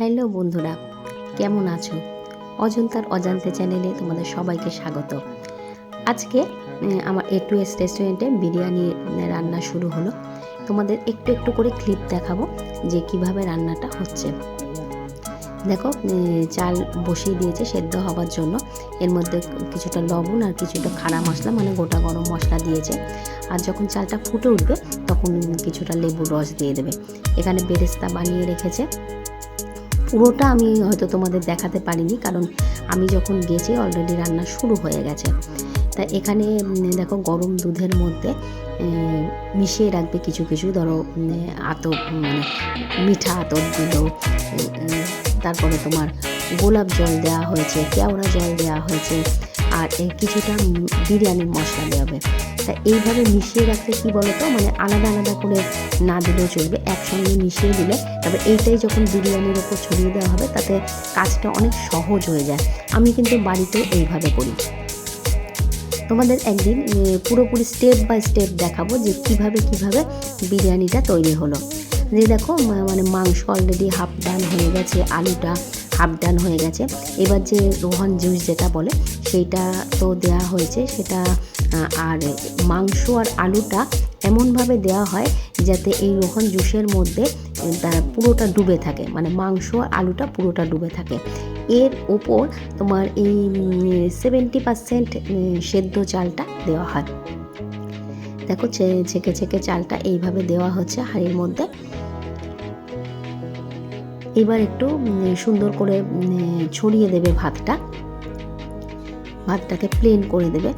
Hello বন্ধুরা, কেমন আছো? অজন্তার অজান্তে চ্যানেলে তোমাদের সবাইকে স্বাগত। আজকে আমার এ টু এস রেস্টুরেন্টে বিরিয়ানি রান্না শুরু হলো। তোমাদের একটু একটু করে ক্লিপ দেখাবো যে কীভাবে রান্নাটা হচ্ছে। দেখো চাল বসিয়ে দিয়েছে সেদ্ধ হওয়ার জন্য। এর মধ্যে কিছুটা লবণ আর কিছুটা খাড়া মশলা মানে গোটা গরম মশলা দিয়েছে। আর যখন চালটা ফুটে উঠবে, তখন কিছুটা লেবুর রস দিয়ে দেবে। এখানে বেরেস্তা বানিয়ে রেখেছে। পুরোটা আমি হয়তো তোমাদের দেখাতে পারিনি, কারণ আমি যখন গেছি অলরেডি রান্না শুরু হয়ে গেছে। তা এখানে দেখো গরম দুধের মধ্যে মিশিয়ে রাখবে কিছু কিছু, ধরো আতপ মানে মিঠা আতপ দিল তারপরে তোমার গোলাপ জল দেওয়া হয়েছে, কেওড়া জল দেওয়া হয়েছে, আর কিছুটা বিরিয়ানির মশলা দেওয়া হবে। তা এইভাবে মিশিয়ে রাখতে কি বলতো? মানে আলাদা আলাদা করে না দিলেও চলবে, একসঙ্গে মিশিয়ে দিলে। তবে এইটাই যখন বিরিয়ানির ওপর ছড়িয়ে দেওয়া হবে, তাতে কাজটা অনেক সহজ হয়ে যায়। আমি কিন্তু বাড়িতেও এইভাবে করি। তোমাদের একদিন পুরোপুরি স্টেপ বাই স্টেপ দেখাবো যে কীভাবে কীভাবে বিরিয়ানিটা তৈরি হলো। যে দেখো মানে মাংস অলরেডি হাফ ডান হয়ে গেছে, আলুটা হাফ ডান হয়ে গেছে। এবার যে রোহন জুস যেটা বলে, সেইটা তো দেয়া হয়েছে, সেটা আর মাংস আর আলুটা এমনভাবে দেওয়া হয় যাতে এই রোহন জুসের মধ্যে তারা পুরোটা ডুবে থাকে। মানে মাংস আর আলুটা পুরোটা ডুবে থাকে। এর ওপর তোমার এই সেভেন্টি পার্সেন্ট সেদ্ধ চালটা দেওয়া হয়। দেখো ছেঁকে ছেঁকে চালটা এইভাবে দেওয়া হচ্ছে হাঁড়ির মধ্যে। এবার একটু সুন্দর করে ছড়িয়ে দেবে ভাতটা। ভাতটাকে প্লেন করে দেবে।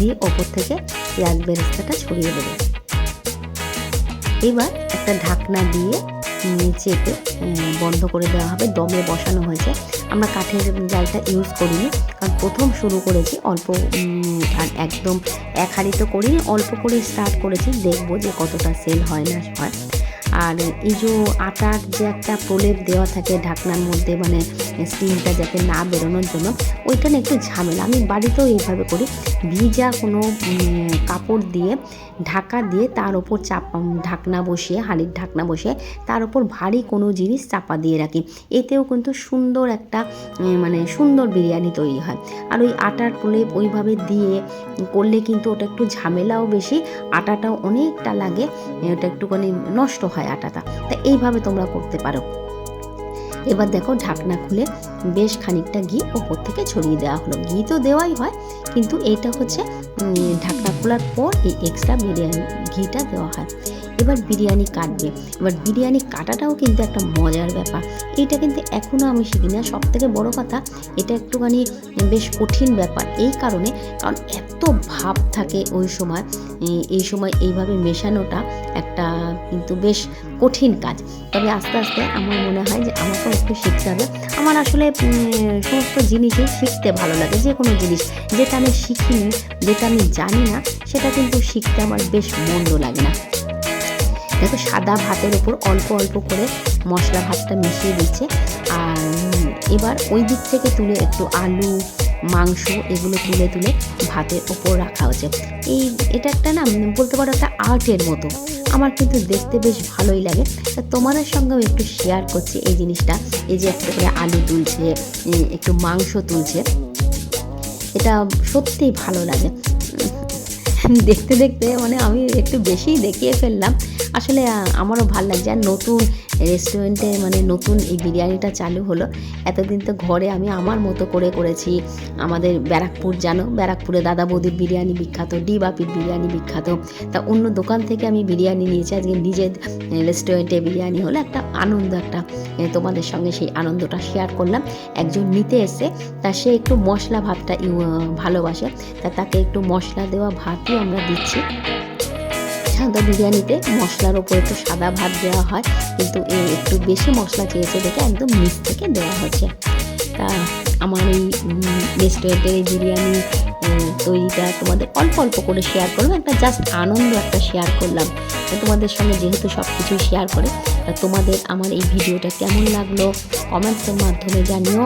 দিয়ে ওপর থেকে পেঁয়াজ বেরেস্তাটা ছড়িয়ে দেবে। এবার একটা ঢাকনা দিয়ে চেপে বন্ধ করে দেওয়া হবে, দমে বসানো হয়েছে। আমরা কাঠের জালটা ইউজ করিনি, কারণ প্রথম শুরু করেছি অল্প আর একদম এক হাঁড়ি তো করিনি, অল্প করে স্টার্ট করেছি। দেখব যে কতটা সেল হয় না হয়। আর এই যে আটার যে একটা প্রলেপ দেওয়া থাকে ঢাকনার মধ্যে মানে স্টিমটা যাতে না বেরোনোর জন্য, ওইটা না একটু ঝামেলা। আমি বাড়িতেও এইভাবে করি। ভিজা কোনো কাপড় দিয়ে, ঢাকা দিয়ে তার ওপর চাপ ঢাকনা বসিয়ে, হাঁড়ির ঢাকনা বসিয়ে তার ওপর ভারী কোনো জিনিস চাপা দিয়ে রাখি। এতেও কিন্তু সুন্দর একটা মানে সুন্দর বিরিয়ানি তৈরি হয়। আর ওই আটার প্রলেপ ওইভাবে দিয়ে করলে কিন্তু ওটা একটু ঝামেলাও বেশি, আটাটাও অনেকটা লাগে ওটা একটুখানি নষ্ট হয়। আটাটা। তা এইভাবে তোমরা করতে পারো। এবার দেখো ঢাকনা খুলে বেশ খানিকটা ঘি ওপর থেকে ছড়িয়ে দেওয়া হলো। ঘি তো দেওয়াই হয়, কিন্তু এটা হচ্ছে ঢাকনা খোলার পর এই এক্সট্রা বিরিয়ানি ঘিটা দেওয়া হয়। এবার বিরিয়ানি কাটবে। এবার বিরিয়ানি কাটাটাও কিন্তু একটা মজার ব্যাপার। এইটা কিন্তু এখনও আমি শিখি না। সব থেকে বড় কথা, এটা একটুখানি বেশ কঠিন ব্যাপার। এই কারণে, কারণ এত ভাব থাকে ওই সময় এই সময় এইভাবে মেশানোটা একটা কিন্তু বেশ কঠিন কাজ। তবে আস্তে আস্তে আমার মনে হয় যে আমাকেও একটু শিখতে হবে। আমার আসলে সমস্ত জিনিসই শিখতে ভালো লাগে, যে কোনো জিনিস। যেটা আমি শিখিনি, যেটা আমি জানি না, সেটা কিন্তু শিখতে আমার বেশ মন্দ লাগে না। দেখো, সাদা ভাতের ওপর অল্প অল্প করে মশলা ভাতটা মিশিয়ে দিচ্ছে। আর এবার ওই দিক থেকে তুলে একটু আলু, মাংস এগুলো তুলে তুলে ভাতের ওপর রাখা হচ্ছে। এই, এটা একটা না বলতে পারো একটা আর্টের মতো। আমার কিন্তু দেখতে বেশ ভালোই লাগে। তা তোমাদের সঙ্গেও একটু শেয়ার করছি এই জিনিসটা। এই যে একটা করে আলু তুলছে একটু মাংস তুলছে। এটা সত্যিই ভালো লাগে। দেখতে দেখতে মানে আমি একটু বেশিই দেখিয়ে ফেললাম। আসলে আমারও ভালো লাগছে। আর নতুন রেস্টুরেন্টে মানে নতুন এই বিরিয়ানিটা চালু হলো, এতদিন তো ঘরে আমি আমার মতো করে করেছি। আমাদের ব্যারাকপুর, জানো? ব্যারাকপুরে দাদা বৌদির বিরিয়ানি বিখ্যাত, ডি বাপির বিরিয়ানি বিখ্যাত। তা অন্য দোকান থেকে আমি বিরিয়ানি নিয়েছি। আজকে নিজের রেস্টুরেন্টে বিরিয়ানি হলো একটা আনন্দ, একটা তোমাদের সঙ্গে সেই আনন্দটা শেয়ার করলাম। একজন নিতে এসে তা সে একটু মশলা ভাতটা ভালোবাসে। তা তাকে একটু মশলা দেওয়া ভাতই আমরা দিচ্ছি। সাদা বিরিয়ানিতে মশলার ওপর একটু সাদা ভাত দেওয়া হয়, কিন্তু একটু বেশি মশলা চেয়েছে দেখে একদম নিচ থেকে দেওয়া হচ্ছে তা আমার এই রেস্টুরেন্টের এই বিরিয়ানি তৈরিটা তোমাদের অল্প অল্প করে শেয়ার করলাম একটা জাস্ট আনন্দ একটা শেয়ার করলাম। তো তোমাদের সঙ্গে যেহেতু সব কিছু শেয়ার করে, তা তোমাদের আমার এই ভিডিওটা কেমন লাগল কমেন্টসের মাধ্যমে জানিও।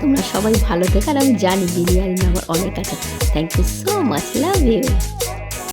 তোমরা সবাই ভালো থেকো, আর আমি জানি বিরিয়ানি আমার অনেক আছে thank you so much love you